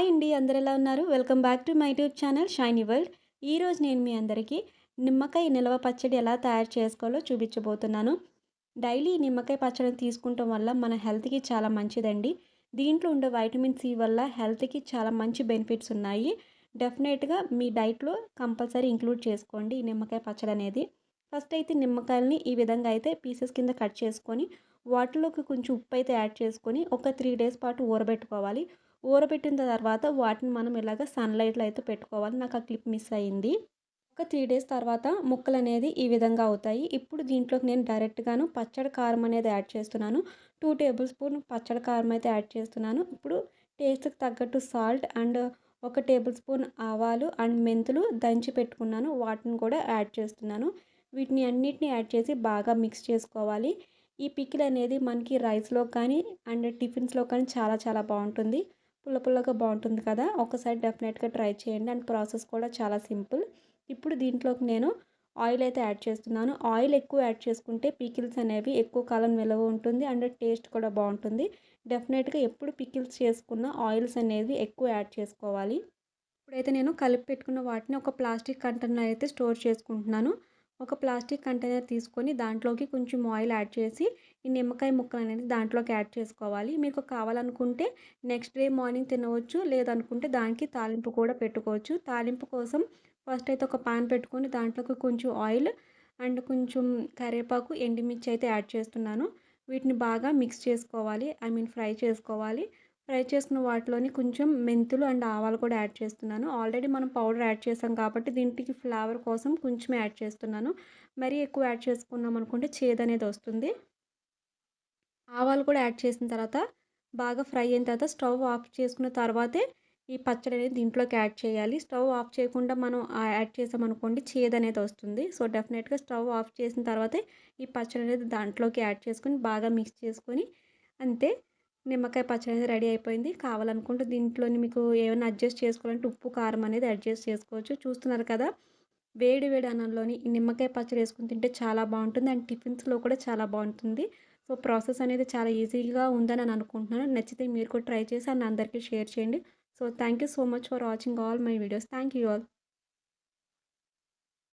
Hi అండి అందరు ఎలా ఉన్నారు? Welcome back to my YouTube channel shiny world. ఈరోజు నేను మీ అందరికీ నిమ్మకాయ నిల్వ పచ్చడి ఎలా తయారు చేసుకోవాలో చూపించబోతున్నాను. డైలీ నిమ్మకాయ పచ్చడిని తీసుకుంటాం వల్ల మన హెల్త్కి చాలా మంచిదండి. దీంట్లో ఉండే వైటమిన్ సి వల్ల హెల్త్కి చాలా మంచి బెనిఫిట్స్ ఉన్నాయి. డెఫినెట్గా మీ డైట్లో కంపల్సరీ ఇంక్లూడ్ చేసుకోండి ఈ నిమ్మకాయ పచ్చడి అనేది. ఫస్ట్ అయితే నిమ్మకాయలని ఈ విధంగా అయితే పీసెస్ కింద కట్ చేసుకొని వాటిలోకి కొంచెం ఉప్పు అయితే యాడ్ చేసుకొని ఒక త్రీ డేస్ పాటు ఊరబెట్టుకోవాలి. ఊరబెట్టిన తర్వాత వాటిని మనం ఇలాగ సన్లైట్లో అయితే పెట్టుకోవాలి. నాకు ఆ క్లిప్ మిస్ అయింది. ఒక త్రీ డేస్ తర్వాత ముక్కలు అనేది ఈ విధంగా అవుతాయి. ఇప్పుడు దీంట్లోకి నేను డైరెక్ట్గాను పచ్చడి కారం అనేది యాడ్ చేస్తున్నాను. టూ టేబుల్ స్పూన్ పచ్చడి కారం అయితే యాడ్ చేస్తున్నాను. ఇప్పుడు టేస్ట్కి తగ్గట్టు సాల్ట్ అండ్ ఒక టేబుల్ స్పూన్ ఆవాలు అండ్ మెంతులు దంచి పెట్టుకున్నాను. వాటిని కూడా యాడ్ చేస్తున్నాను. వీటిని అన్నిటిని యాడ్ చేసి బాగా మిక్స్ చేసుకోవాలి. ఈ పికిల్ అనేది మనకి రైస్లో కానీ అండ్ టిఫిన్స్లో కానీ చాలా చాలా బాగుంటుంది. పుల్ల పుల్లగా బాగుంటుంది కదా ఒకసారి డెఫినెట్గా ట్రై చేయండి. అండ్ ప్రాసెస్ కూడా చాలా సింపుల్ ఇప్పుడు దీంట్లోకి నేను ఆయిల్ అయితే యాడ్ చేస్తున్నాను. ఆయిల్ ఎక్కువ యాడ్ చేసుకుంటే పికిల్స్ అనేవి ఎక్కువ కాలం నిలవ ఉంటుంది అండ్ టేస్ట్ కూడా బాగుంటుంది. డెఫినెట్గా ఎప్పుడు పికిల్స్ చేసుకున్న ఆయిల్స్ అనేవి ఎక్కువ యాడ్ చేసుకోవాలి. ఇప్పుడైతే నేను కలిపి పెట్టుకున్న వాటిని ఒక ప్లాస్టిక్ కంటైనర్ అయితే స్టోర్ చేసుకుంటున్నాను. ఒక ప్లాస్టిక్ కంటైనర్ తీసుకొని దాంట్లోకి కొంచెం ఆయిల్ యాడ్ చేసి ఈ నిమ్మకాయ ముక్కలు అనేది దాంట్లోకి యాడ్ చేసుకోవాలి. మీకు కావాలనుకుంటే నెక్స్ట్ డే మార్నింగ్ తినవచ్చు లేదనుకుంటే దానికి తాలింపు కూడా పెట్టుకోవచ్చు. తాలింపు కోసం ఫస్ట్ అయితే ఒక పాన్ పెట్టుకొని దాంట్లోకి కొంచెం ఆయిల్ అండ్ కొంచెం కరివేపాకు ఎండుమిర్చి అయితే యాడ్ చేస్తున్నాను. వీటిని బాగా మిక్స్ చేసుకోవాలి. ఐ మీన్ ఫ్రై చేసుకోవాలి. ఫ్రై చేసుకున్న వాటిలోని కొంచెం మెంతులు అండ్ ఆవాలు కూడా యాడ్ చేస్తున్నాను. ఆల్రెడీ మనం పౌడర్ యాడ్ చేసాం కాబట్టి దీనికి ఫ్లేవర్ కోసం కొంచెం యాడ్ చేస్తున్నాను. మరీ ఎక్కువ యాడ్ చేసుకున్నాం అనుకుంటే చేదు అనేది వస్తుంది. ఆవాలు కూడా యాడ్ చేసిన తర్వాత బాగా ఫ్రై అయిన తర్వాత స్టవ్ ఆఫ్ చేసుకున్న తర్వాతే ఈ పచ్చడి అనేది దీంట్లోకి యాడ్ చేయాలి. స్టవ్ ఆఫ్ చేయకుండా మనం యాడ్ చేసామనుకోండి చేదు అనేది వస్తుంది. సో డెఫినెట్గా స్టవ్ ఆఫ్ చేసిన తర్వాతే ఈ పచ్చడి అనేది దాంట్లోకి యాడ్ చేసుకొని బాగా మిక్స్ చేసుకొని అంతే. నిమ్మకాయ పచ్చడి అనేది రెడీ అయిపోయింది. కావాలనుకుంటే దీంట్లోని మీకు ఏమైనా అడ్జస్ట్ చేసుకోవాలంటే ఉప్పు కారం అనేది అడ్జస్ట్ చేసుకోవచ్చు. చూస్తున్నారు కదా వేడి వేడి అన్నంలోని నిమ్మకాయ పచ్చడి వేసుకుని తింటే చాలా బాగుంటుంది. అండ్ టిఫిన్స్లో కూడా చాలా బాగుంటుంది. సో ప్రాసెస్ అనేది చాలా ఈజీగా ఉందని నేను అనుకుంటున్నాను. నచ్చితే మీరు కూడా ట్రై చేసి అండ్ అందరికీ షేర్ చేయండి. So thank you so much for watching all my videos. Thank you all.